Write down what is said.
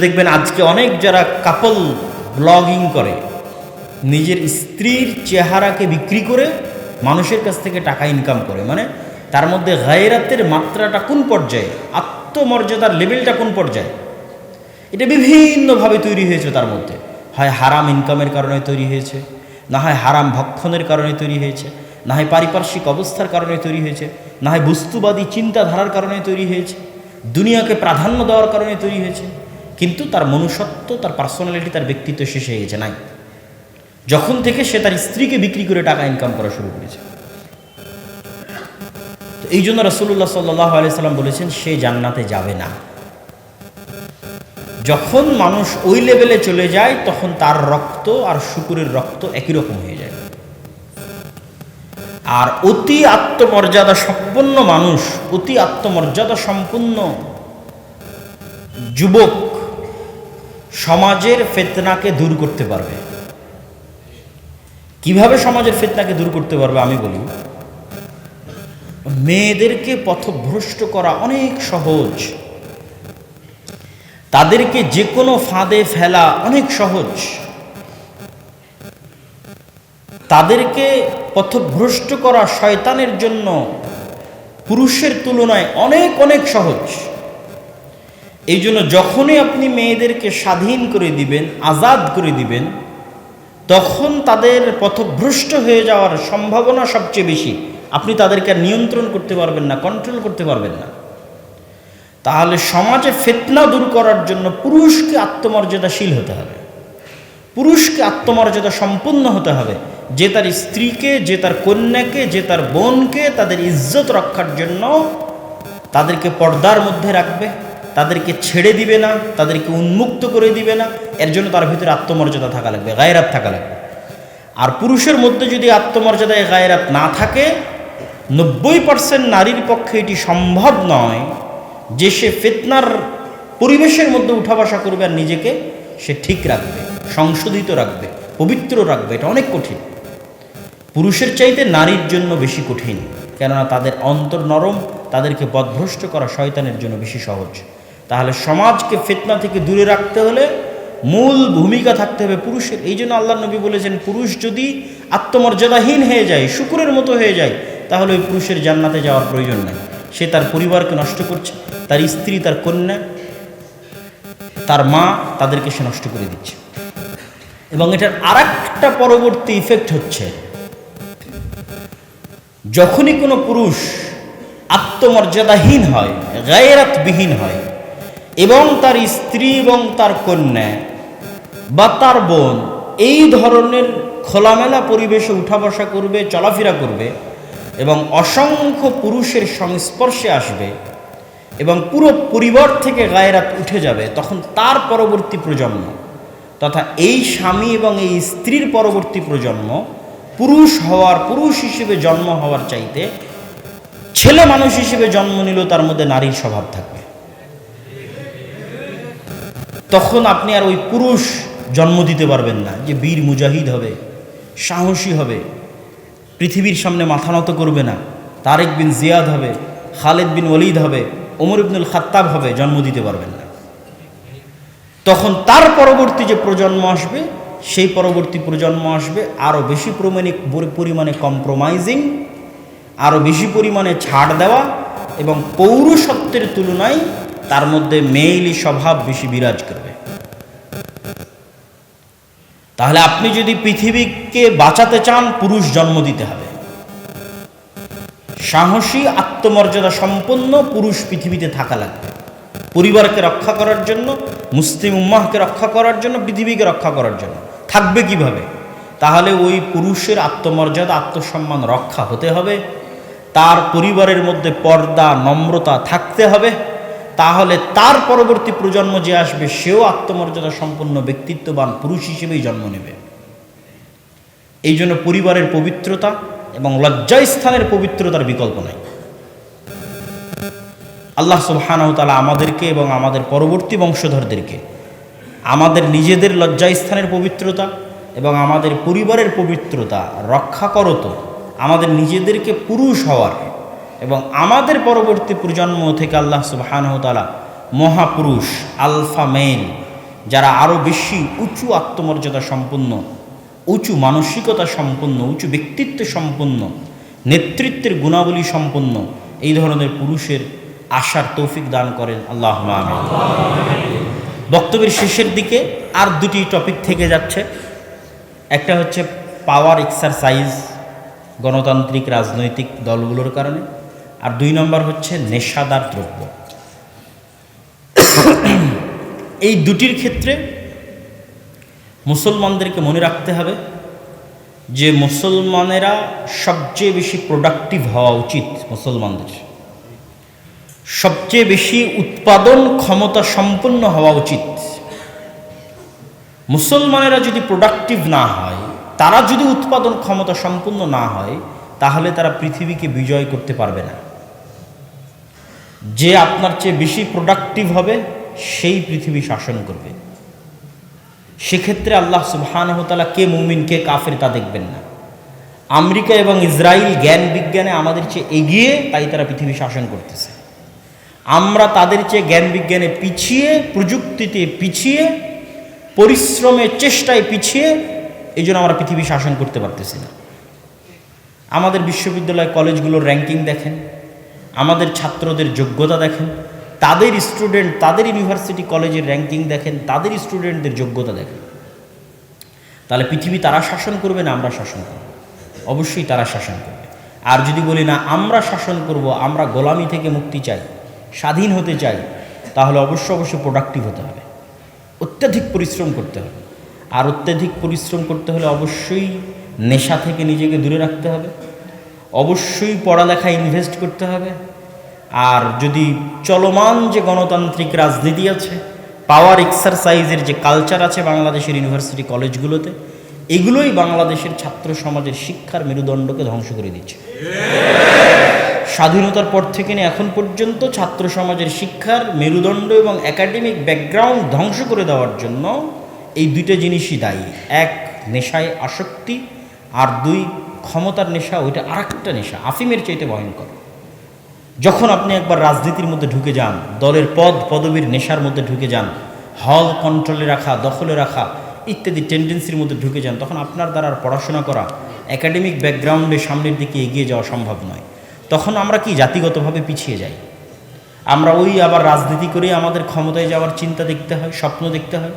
দেখবেন আজকে অনেক যারা কাপল ব্লগিং করে, নিজের স্ত্রীর চেহারাকে বিক্রি করে মানুষের কাছ থেকে টাকা ইনকাম করে মানে তার মধ্যে গায়রাতের মাত্রাটা কোন পর্যায়ে, আত্মমর্যাদার লেভেলটা কোন পর্যায়ে? এটা বিভিন্নভাবে তৈরি হয়েছে তার মধ্যে। হয় হারাম ইনকামের কারণে তৈরি হয়েছে, না হয় হারাম ভক্ষণের কারণে তৈরি হয়েছে, না হয় পারিপার্শ্বিক অবস্থার কারণে তৈরি হয়েছে, না হয় বস্তুবাদী চিন্তাধারার কারণে তৈরি হয়েছে, দুনিয়াকে প্রাধান্য দেওয়ার কারণে তৈরি হয়েছে। কিন্তু তার মনুষ্যত্ব, তার পার্সোনালিটি তার ব্যক্তিত্ব শেষ হয়ে গেছে, নাই। যখন থেকে সে তার স্ত্রীকে বিক্রি করে টাকা ইনকাম করা শুরু করেছে। তো এই জন্য রসুল্লাহ সাল্লাহ আলিয়াল্লাম বলেছেন, সে জান্নাতে যাবে না। যখন মানুষ ওই লেভেলে চলে যায়, তখন তার রক্ত আর শুকুরের রক্ত একই রকম হয়ে যায়। আর অতি আত্মমর্যাদা সম্পন্ন মানুষ, অতি আত্মমর্যাদা সম্পন্ন যুবক সমাজের ফেতনাকে দূর করতে পারবে। কীভাবে সমাজের ফেতনাকে দূর করতে পারবে আমি বলি, মেয়েদেরকে পথভ্রষ্ট করা অনেক সহজ। তাদেরকে যে কোনো ফাঁদে ফেলা অনেক সহজ। তাদেরকে পথভ্রষ্ট করা শয়তানের জন্য পুরুষের তুলনায় অনেক অনেক সহজ। এই জন্য যখনই আপনি মেয়েদেরকে স্বাধীন করে দিবেন, আজাদ করে দিবেন, তখন তাদের পথভ্রষ্ট হয়ে যাওয়ার সম্ভাবনা সবচেয়ে বেশি। আপনি তাদেরকে নিয়ন্ত্রণ করতে পারবেন না কন্ট্রোল করতে পারবেন না। তাহলে সমাজে ফেতনা দূর করার জন্য পুরুষকে আত্মমর্যাদাশীল হতে হবে। পুরুষকে আত্মমর্যাদা সম্পন্ন হতে হবে। যে তার স্ত্রীকে, যে তার কন্যাকে, যে তার বোনকে তাদের ইজ্জত রক্ষার জন্য তাদেরকে পর্দার মধ্যে রাখবে। তাদেরকে ছেড়ে দিবে না, তাদেরকে উন্মুক্ত করে দিবে না। এর জন্য তার ভিতরে আত্মমর্যাদা থাকা লাগবে, গায়রাত থাকা লাগবে। আর পুরুষের মধ্যে যদি আত্মমর্যাদায় গায়রাত না থাকে, নব্বই পার্সেন্ট নারীর পক্ষে এটি সম্ভব নয় যে সে ফেতনার পরিবেশের মধ্যে উঠা বসা করবে আর নিজেকে সে ঠিক রাখবে, সংশোধিত রাখবে, পবিত্র রাখবে, এটা অনেক কঠিন। পুরুষের চাইতে নারীর জন্য বেশি কঠিন, কেননা তাদের অন্তর নরম, তাদেরকে পথভ্রষ্ট করা শয়তানের জন্য বেশি সহজ। তাহলে সমাজকে ফেতনা থেকে দূরে রাখতে হলে মূল ভূমিকা থাকতে হবে পুরুষের। এই জন্য আল্লাহ নবী বলেছেন, পুরুষ যদি আত্মমর্যাদাহীন হয়ে যায়, শুকুরের মতো হয়ে যায়, তাহলে ওই পুরুষের জান্নাতে যাওয়ার প্রয়োজন নেই। সে তার পরিবারকে নষ্ট করছে, তার স্ত্রী, তার কন্যা, তার মা, তাদেরকে সে নষ্ট করে দিচ্ছে। এবং এটার আর একটা পরবর্তী ইফেক্ট হচ্ছে, যখনই কোনো পুরুষ আত্মমর্যাদাহীন হয়, গায়েরাতবিহীন হয় এবং তার স্ত্রী এবং তার কন্যা বা তার বোন, এই ধরনের খোলামেলা পরিবেশে উঠা বসা করবে, চলাফেরা করবে এবং অসংখ্য পুরুষের সংস্পর্শে আসবে এবং পুরো পরিবার থেকে গায়েরাত উঠে যাবে তখন তার পরবর্তী প্রজন্ম তথা এই স্বামী এবং এই স্ত্রীর পরবর্তী প্রজন্ম পুরুষ হওয়ার, পুরুষ হিসেবে জন্ম হওয়ার চাইতে ছেলে মানুষ হিসেবে জন্ম নিল তার মধ্যে নারীর স্বভাব থাকবে। তখন আপনি আর ওই পুরুষ জন্ম দিতে পারবেন না, যে বীর মুজাহিদ হবে, সাহসী হবে, পৃথিবীর সামনে মাথা নত করবে না, তারেক বিন জিয়াদ হবে, খালেদ বিন ওলিদ হবে, ওমর ইবনুল খাত্তাব হবে, জন্ম দিতে পারবেন না। তখন তার পরবর্তী যে প্রজন্ম আসবে, সেই পরবর্তী প্রজন্ম আসবে আরও বেশি পরিমাণে পরিমাণে কম্প্রোমাইজিং আরও বেশি পরিমাণে ছাড় দেওয়া এবং পৌরসত্বের তুলনায় তার মধ্যে মেইলি স্বভাব বেশি বিরাজ করবে। তাহলে আপনি যদি পৃথিবীকে বাঁচাতে চান, পুরুষ জন্ম দিতে হবে। সাহসী, আত্মমর্যাদা সম্পন্ন পুরুষ পৃথিবীতে থাকা লাগবে। পরিবারকে রক্ষা করার জন্য, মুসলিম উম্মাহকে রক্ষা করার জন্য, পৃথিবীকে রক্ষা করার জন্য। থাকবে কীভাবে? তাহলে ওই পুরুষের আত্মমর্যাদা, আত্মসম্মান রক্ষা হতে হবে। তার পরিবারের মধ্যে পর্দা, নম্রতা থাকতে হবে। তাহলে তার পরবর্তী প্রজন্ম যে আসবে, সেও আত্মমর্যাদা সম্পন্ন ব্যক্তিত্ববান পুরুষ হিসেবেই জন্ম নেবে। এই জন্য পরিবারের পবিত্রতা এবং লজ্জাস্থানের পবিত্রতার বিকল্প নাই। আল্লাহ সুবহানাহতালা আমাদেরকে এবং আমাদের পরবর্তী বংশধরদেরকে আমাদের নিজেদের লজ্জাস্থানের পবিত্রতা এবং আমাদের পরিবারের পবিত্রতা রক্ষা করত আমাদের নিজেদেরকে পুরুষ হওয়ার এবং আমাদের পরবর্তী প্রজন্ম থেকে আল্লাহ সুবহানাহতালা মহাপুরুষ, আলফা যারা আরও বেশি উঁচু আত্মমর্যাদা সম্পন্ন, উঁচু মানসিকতা সম্পন্ন, উঁচু ব্যক্তিত্ব সম্পন্ন, নেতৃত্বের গুণাবলী সম্পন্ন, এই ধরনের পুরুষের আশার তৌফিক দান করেন আল্লাহ বক্তব্যের শেষের দিকে আর দুটি টপিক থেকে যাচ্ছে। একটা হচ্ছে পাওয়ার এক্সারসাইজ গণতান্ত্রিক রাজনৈতিক দলগুলোর কারণে। আর দুই নম্বর হচ্ছে নেশাদার দ্রব্য। এই দুটির ক্ষেত্রে মুসলমানদেরকে মনে রাখতে হবে যে মুসলমানেরা সবচেয়ে বেশি প্রোডাক্টিভ হওয়া উচিত মুসলমানদের। সবচেয়ে বেশি উৎপাদন ক্ষমতা সম্পন্ন হওয়া উচিত। মুসলমানেরা যদি প্রোডাক্টিভ না হয়, তারা যদি উৎপাদন ক্ষমতা সম্পন্ন না হয়, তাহলে তারা পৃথিবীকে বিজয় করতে পারবে না। যে আপনার চেয়ে বেশি প্রোডাক্টিভ হবে, সেই পৃথিবী শাসন করবে। সেক্ষেত্রে আল্লাহ সুবহানহতালা কে মুমিন, কে কাফের তা দেখবেন না। আমেরিকা এবং ইসরায়েল জ্ঞান বিজ্ঞানে আমাদের চেয়ে এগিয়ে, তাই তারা পৃথিবী শাসন করতেছে। আমরা তাদের চেয়ে জ্ঞান বিজ্ঞানে পিছিয়ে, প্রযুক্তিতে পিছিয়ে পরিশ্রমের চেষ্টায় পিছিয়ে, এই জন্য আমরা পৃথিবী শাসন করতে পারতেছি না। আমাদের বিশ্ববিদ্যালয় কলেজগুলোর র্যাঙ্কিং দেখেন। আমাদের ছাত্রদের যোগ্যতা দেখেন, তাদের স্টুডেন্ট তাদের ইউনিভার্সিটি কলেজের র্যাঙ্কিং দেখেন, তাদের স্টুডেন্টদের যোগ্যতা দেখেন। তাহলে পৃথিবী তারা শাসন করবে না আমরা শাসন করব? অবশ্যই তারা শাসন করবে। আর যদি বলি না, আমরা শাসন করব, আমরা গোলামি থেকে মুক্তি চাই, স্বাধীন হতে চাই, তাহলে অবশ্য অবশ্যই প্রোডাক্টিভ হতে হবে। অত্যাধিক পরিশ্রম করতে হবে। আর অত্যাধিক পরিশ্রম করতে হলে অবশ্যই নেশা থেকে নিজেকে দূরে রাখতে হবে। অবশ্যই পড়ালেখায় ইনভেস্ট করতে হবে। আর যদি চলমান যে গণতান্ত্রিক রাজনীতি আছে পাওয়ার এক্সারসাইজের যে কালচার আছে বাংলাদেশের ইউনিভার্সিটি কলেজগুলোতে এগুলোই বাংলাদেশের ছাত্র সমাজের শিক্ষার মেরুদণ্ডকে ধ্বংস করে দিচ্ছে। স্বাধীনতার পর থেকে নিয়ে এখন পর্যন্ত ছাত্র সমাজের শিক্ষার মেরুদণ্ড এবং একাডেমিক ব্যাকগ্রাউন্ড ধ্বংস করে দেওয়ার জন্য এই দুইটা জিনিসই দায়ী। এক, নেশায় আসক্তি, আর দুই ক্ষমতার নেশা, ওইটা আরেকটা নেশা। আফিমের চাইতে ভয়ঙ্কর। যখন আপনি একবার রাজনীতির মধ্যে ঢুকে যান, দলের পদ, পদবীর নেশার মধ্যে ঢুকে যান, হল কন্ট্রোলে রাখা, দখলে রাখা ইত্যাদি টেন্ডেন্সির মধ্যে ঢুকে যান, তখন আপনার দ্বারা আর পড়াশোনা করা একাডেমিক ব্যাকগ্রাউন্ডে সামনের দিকে এগিয়ে যাওয়া সম্ভব নয়। তখন আমরা কি জাতিগতভাবে পিছিয়ে যাই? আমরা ওই আবার রাজনীতি করে আমাদের ক্ষমতায় যাওয়ার চিন্তা দেখতে হয়, স্বপ্ন দেখতে হয়?